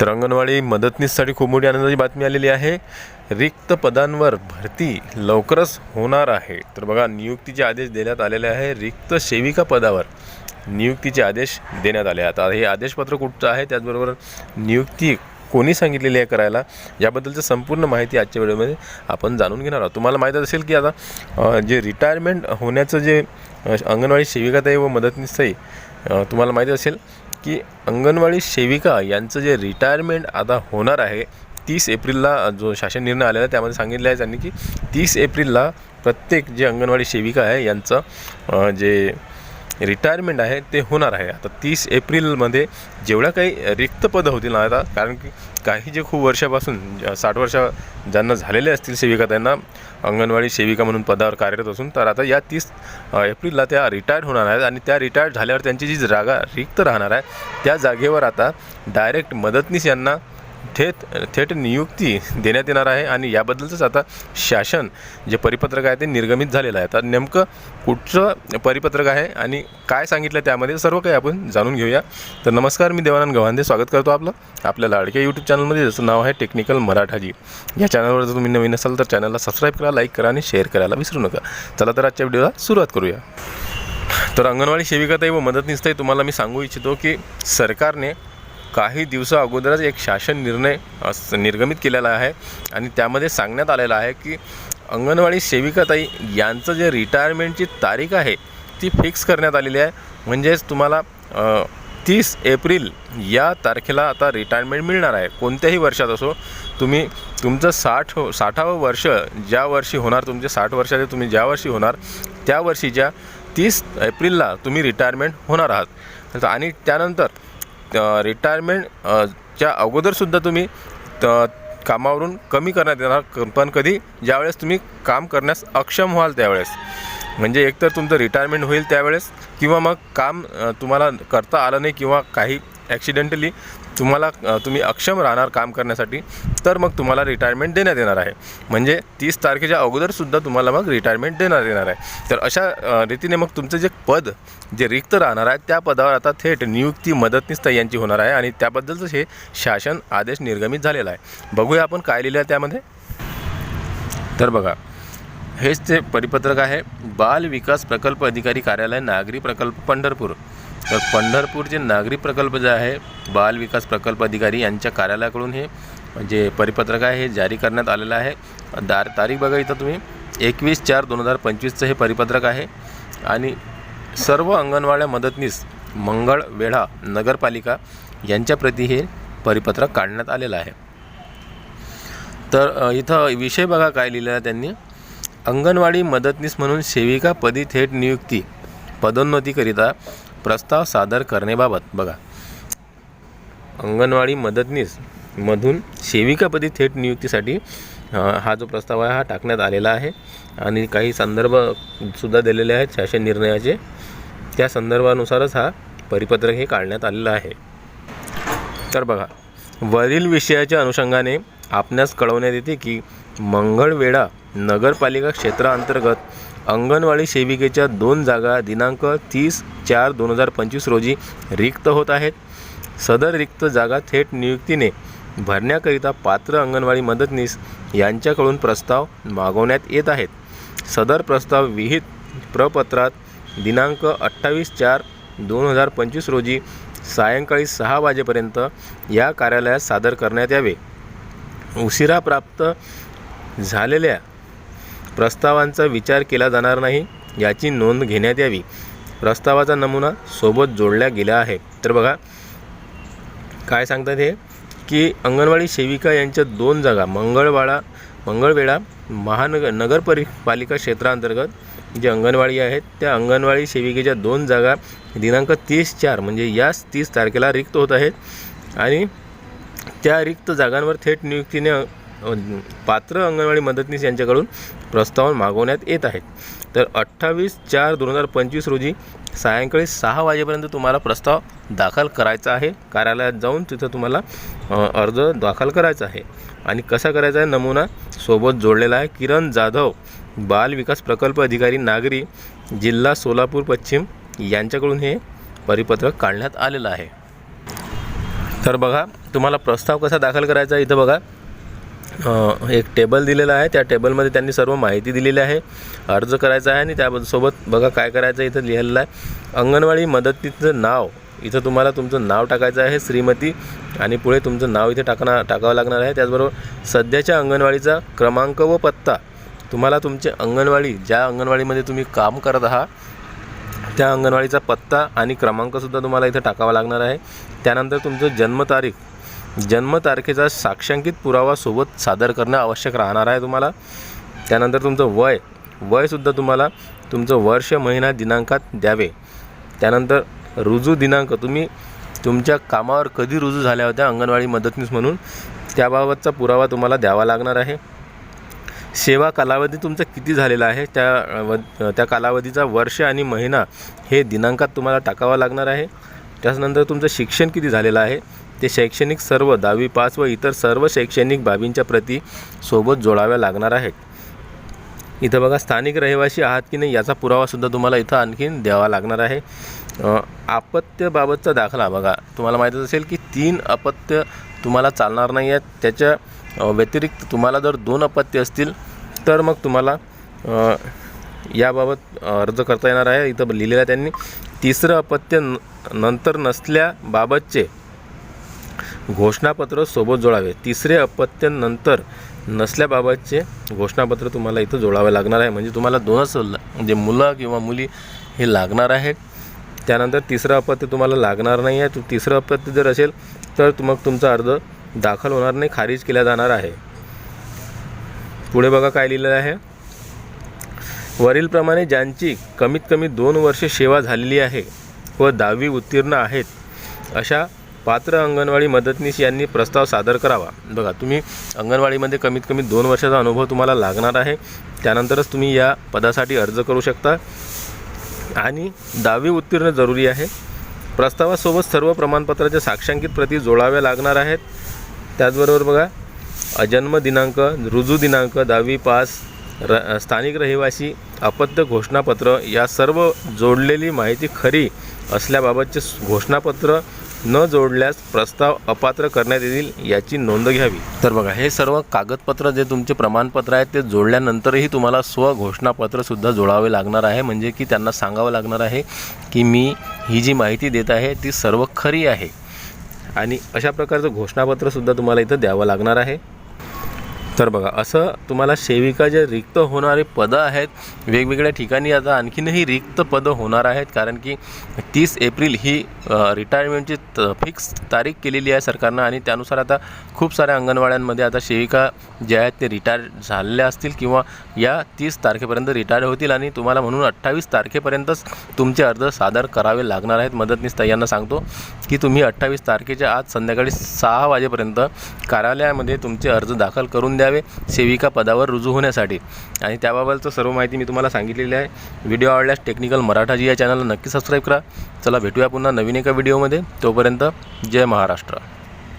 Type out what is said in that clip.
तर अंगणवाडी मदतनीससाठी खूप मोठी आनंदाची बातमी आलेली आहे. रिक्त पदांवर भरती लवकरच होणार आहे. तर बघा नियुक्तीचे आदेश देण्यात आलेले आहे. रिक्त सेविका पदावर नियुक्तीचे आदेश देण्यात आले. आता हे आदेशपत्र कुठचं आहे? त्याचबरोबर नियुक्ती कोणी सांगितलेली आहे करायला? याबद्दलचं संपूर्ण माहिती आजच्या वेळेमध्ये आपण जाणून घेणार आहोत. तुम्हाला माहीत असेल की आता जे रिटायरमेंट होण्याचं जे अंगणवाडी सेविकाताई व मदतनीसताई तुम्हाला माहीत असेल की अंगणवाडी सेविका यांचं जे रिटायरमेंट आता होणार आहे तीस एप्रिलला जो शासन निर्णय आलेला आहे त्यामध्ये सांगितलं आहे त्यांनी की तीस एप्रिलला प्रत्येक जे अंगणवाडी सेविका आहे यांचं जे रिटायरमेंट आहे ते होणार आहे. आता तीस एप्रिलमध्ये जेवढ्या काही रिक्त पदं होतील ना आता कारण की काही जे खूप वर्षापासून साठ वर्ष ज्यांना झालेले असतील सेविका त्यांना अंगणवाडी सेविका म्हणून पदावर कार्यरत असून तर आता या तीस एप्रिलला त्या रिटायर्ड होणार आहेत आणि त्या रिटायर्ड झाल्यावर त्यांची जी जागा रिक्त राहणार आहे त्या जागेवर आता डायरेक्ट मदतनीस यांना थेट थेट नियुक्ती देण्यात येणार आहे आणि याबद्दलचंच आता शासन जे परिपत्रक आहे ते निर्गमित झालेलं आहे. तर नेमकं कुठचं परिपत्रक आहे आणि काय सांगितलं त्यामध्ये सर्व काही आपण जाणून घेऊया. तर नमस्कार मी देवानंद गव्हांदे स्वागत करतो आपलं आपल्या लाडक्या यूट्यूब चॅनलमध्ये ज्याचं नाव आहे टेक्निकल मराठाजी. या चॅनलवर जर तुम्ही नवीन असाल तर चॅनलला सबस्क्राईब करा लाईक करा आणि शेअर करायला विसरू नका. चला तर आजच्या व्हिडिओला सुरुवात करूया. तर अंगणवाडी सेविकाताई व मदतनीसताई तुम्हाला मी सांगू इच्छितो की सरकारने काही दिवसा अगोदरच एक शासन निर्णय निर्गमित केलेला आहे. आणि त्यामध्ये सांगण्यात आलेलं आहे की अंगणवाडी सेविकाताई यांचं जे रिटायरमेंटची तारीख आहे ती फिक्स करण्यात आलेली आहे. म्हणजेच तुम्हाला तीस एप्रिल या तारखेला आता रिटायरमेंट मिळणार आहे. कोणत्याही वर्षात असो तुम्ही तुमचं साठ हो साठावं वर्ष ज्या वर्षी होणार तुमचे साठ वर्षाचे तुम्ही ज्या वर्षी होणार त्या वर्षीच्या तीस एप्रिलला तुम्ही रिटायरमेंट होणार आहात. आणि त्यानंतर रिटायरमेंट च्या अगोदरसुद्धा तुम्ही त- कामावरून कमी करण्यात येणार पण कधी ज्यावेळेस तुम्ही काम करण्यास अक्षम व्हाल त्यावेळेस. म्हणजे एकतर तुमचं रिटायरमेंट होईल त्यावेळेस किंवा मग काम तुम्हाला करता आलं नाही किंवा काही ॲक्सिडेंटली तुम्हाला तुम्ही अक्षम राहणार काम करण्यासाठी तर मग तुम्हाला रिटायरमेंट देण्यात येणार आहे. म्हणजे तीस तारखेच्या अगोदरसुद्धा तुम्हाला मग रिटायरमेंट देण्यात येणार आहे. तर अशा रीतीने मग तुमचं जे पद जे रिक्त राहणार आहे त्या पदावर आता थेट नियुक्ती मदतनीस यांची होणार आहे आणि त्याबद्दलच हे शासन आदेश निर्गमित झालेला आहे. बघूया आपण काय लिहिलं आहे त्यामध्ये. तर बघा हेच ते परिपत्रक आहे. बाल विकास प्रकल्प अधिकारी कार्यालय नागरी प्रकल्प पंढरपूर. तर पंढरपूर जे नागरी प्रकल्प जे आहे बाल विकास प्रकल्प अधिकारी यांच्या कार्यालयाकडून हे जे परिपत्रक आहे हे जारी करण्यात आलेलं आहे. दार तारीख बघा इथं तुम्ही. एकवीस चार दोन हजार पंचवीसचं हे परिपत्रक आहे. आणि सर्व अंगणवाड्या मदतनीस मंगळ वेढा नगरपालिका यांच्याप्रती हे परिपत्रक काढण्यात आलेलं आहे. तर इथं विषय बघा काय लिहिलेला आहे त्यांनी. अंगणवाडी मदतनीस म्हणून सेविका पदी थेट नियुक्ती पदोन्नतीकरिता प्रस्ताव सादर करण्याबाबत बघा. अंगणवाडी मदतनीस मधून सेविकापदी थेट नियुक्तीसाठी हा जो प्रस्ताव आहे हा टाकण्यात आलेला आहे. आणि काही संदर्भ सुद्धा दिलेले आहेत शासन निर्णयाचे. त्या संदर्भानुसारच हा परिपत्रक हे काढण्यात आलेलं आहे. तर बघा वरील विषयाच्या अनुषंगाने आपणास कळवण्यात येते की मंगळवेढा नगरपालिका क्षेत्राअंतर्गत अंगणवाडी सेविकेच्या दोन जागा दिनांक तीस चार दोन हजार पंचवीस रोजी रिक्त होत आहेत. सदर रिक्त जागा थेट नियुक्तीने भरण्याकरिता पात्र अंगणवाडी मदतनीस यांच्याकडून प्रस्ताव मागवण्यात येत आहेत. सदर प्रस्ताव विहित प्रपत्रात दिनांक अठ्ठावीस चार दोन हजार पंचवीस रोजी सायंकाळी सहा वाजेपर्यंत या कार्यालयात सादर करण्यात यावे. उशिरा प्राप्त झालेल्या प्रस्तावांचा विचार केला जाणार नाही याची नोंद घेण्यात यावी. प्रस्तावाचा नमुना सोबत जोडल्या गेला आहे तर बघा काय सांगतात हे? की अंगणवाडी सेविका यांच्या दोन जागा मंगळवाडा मंगळवेळा महानगर नगरपरिपालिका क्षेत्रांतर्गत जे अंगणवाडी आहेत त्या अंगणवाडी सेविकेच्या दोन जागा दिनांक तीस चार म्हणजे याच तीस तारखेला रिक्त होत आहेत. आणि त्या रिक्त जागांवर थेट नियुक्तीने पात्र अंगणवाडी मदतनीस यांच्याकडून प्रस्ताव मागवण्यात येत आहेत. तर अठ्ठावीस चार दोन हजार पंचवीस रोजी सायंकाळी सहा वाजेपर्यंत तुम्हाला प्रस्ताव दाखल करायचा आहे. कार्यालयात जाऊन तिथं तुम्हाला अर्ज दाखल करायचा आहे. आणि कसा करायचा आहे? नमुना सोबत जोडलेला आहे. किरण जाधव बाल विकास प्रकल्प अधिकारी नागरी जिल्हा सोलापूर पश्चिम यांच्याकडून हे परिपत्रक काढण्यात आलेलं आहे. तर बघा तुम्हाला प्रस्ताव कसा दाखल करायचा इथं बघा. एक टेबल दिलेला आहे. त्या टेबलमध्ये त्यांनी सर्व माहिती दिलेली आहे. अर्ज करायचा आहे आणि त्यासोबत बघा काय करायचं आहे इथं लिहिलेलं आहे. अंगणवाडी मदतीचं नाव. इथं तुम्हाला तुमचं नाव टाकायचं आहे श्रीमती. आणि पुढे तुमचं नाव इथे टाकणार टाकावं लागणार आहे. त्याचबरोबर सध्याच्या अंगणवाडीचा क्रमांक व पत्ता. तुम्हाला तुमचे अंगणवाडी ज्या अंगणवाडीमध्ये तुम्ही काम करत आहात त्या अंगणवाडीचा पत्ता आणि क्रमांकसुद्धा तुम्हाला इथं टाकावा लागणार आहे. त्यानंतर तुमचं जन्मतारीख जन्मतारखेचा साक्षांकित पुरावा सोबत सादर करणं आवश्यक राहणार आहे तुम्हाला. त्यानंतर तुमचं वय वयसुद्धा तुम्हाला तुमचं वर्ष महिना दिनांकात द्यावे. त्यानंतर रुजू दिनांक तुम्ही तुमच्या कामावर कधी रुजू झाल्या होत्या? अंगणवाडी मदतनीस म्हणून. त्याबाबतचा पुरावा तुम्हाला द्यावा लागणार आहे. सेवा कालावधी तुमचा किती झालेला आहे? त्या व त्या कालावधीचा वर्ष आणि महिना हे दिनांकात तुम्हाला टाकावा लागणार आहे. त्याच्यानंतर तुमचं शिक्षण किती झालेलं आहे? ते शैक्षणिक सर्व दहावी पास व इतर सर्व शैक्षणिक बाबींच्या प्रती सोबत जोडाव्या लागणार आहेत. इथं बघा स्थानिक रहिवासी आहात की नाही याचा पुरावासुद्धा तुम्हाला इथं आणखीन द्यावा लागणार आहे. आपत्याबाबतचा अपत्यबाबतचा दाखला बघा. तुम्हाला माहीतच असेल की तीन अपत्य तुम्हाला चालणार नाही आहेत. त्याच्या व्यतिरिक्त तुम्हाला जर दोन अपत्य असतील तर मग तुम्हाला याबाबत अर्ज करता येणार आहे. इथं लिहिलेलं आहे त्यांनी तिसरं अपत्य न नंतर नसल्याबाबतचे घोषणापत्र सोबत जोडावे. तिसरे अपत्यनंतर नसल्याबाबतचे घोषणापत्र तुम्हाला इथं जोडावे लागणार आहे. म्हणजे तुम्हाला दोनच ल- म्हणजे मुलं किंवा मुली हे लागणार आहेत. त्यानंतर तिसरं अपत्य तुम्हाला लागणार नाही आहे. तिसरं अपत्य जर असेल तर मग तुमचा अर्ज दाखल होणार नाही. खारिज केला जाणार आहे. पुढे बघा काय लिहिलेलं आहे. वरीलप्रमाणे ज्यांची कमीत कमी दोन वर्षे सेवा झालेली आहे व दहावी उत्तीर्ण आहेत अशा पात्र अंगणवाडी मदतनीस यांनी प्रस्ताव सादर करावा. बघा तुम्ही अंगणवाडीमध्ये कमीत कमी दोन वर्षाचा अनुभव तुम्हाला लागणार आहे. त्यानंतरच तुम्ही या पदासाठी अर्ज करू शकता. आणि दहावी उत्तीर्ण जरुरी आहे. प्रस्तावासोबत सर्व प्रमाणपत्राच्या साक्षांकित प्रती जोडाव्या लागणार आहेत. त्याचबरोबर बघा जन्म दिनांक रुजू दिनांक दहावी पास र स्थानिक रहिवासी अपत्य घोषणापत्र या सर्व जोडलेली माहिती खरी असल्याबाबतचे घोषणापत्र न जोडल्यास प्रस्ताव अपात्र करण्यात येईल याची नोंद घ्यावी. तर बघा हे सर्व कागदपत्र जे तुमचे प्रमाणपत्र आहेत ते जोडल्यानंतरही तुम्हाला स्वघोषणापत्रसुद्धा जोडावे लागणार आहे. म्हणजे की त्यांना सांगावं लागणार आहे की मी ही जी माहिती देत आहे ती सर्व खरी आहे. आणि अशा प्रकारचं घोषणापत्रसुद्धा तुम्हाला इथं द्यावं लागणार आहे. तर बघा असं तुम्हाला सेविका जे रिक्त होणारे पदं आहेत वेगवेगळ्या ठिकाणी आता आणखीनही रिक्त पदं होणार आहेत कारण की तीस एप्रिल ही रिटायरमेंटची त फिक्स तारीख केलेली आहे सरकारनं आणि त्यानुसार आता खूप साऱ्या अंगणवाड्यांमध्ये आता सेविका जे आहेत ते रिटायर झालेल्या असतील किंवा या तीस तारखेपर्यंत रिटायर होतील आणि तुम्हाला म्हणून अठ्ठावीस तारखेपर्यंतच तुमचे अर्ज सादर करावे लागणार आहेत. मदतनीस यांना सांगतो की तुम्ही अठ्ठावीस तारखेच्या आज संध्याकाळी सहा वाजेपर्यंत कार्यालयामध्ये तुमचे अर्ज दाखल करून द्या. द्यावे सेविका पदावर रुजू होण्यासाठी. आणि त्याबाबतचं सर्व माहिती मी तुम्हाला सांगितलेली आहे. व्हिडिओ आवडल्यास टेक्निकल मराठाजी या चॅनलला नक्की सबस्क्राईब करा. चला भेटूया पुन्हा नवीन एका व्हिडिओमध्ये. तोपर्यंत जय महाराष्ट्र.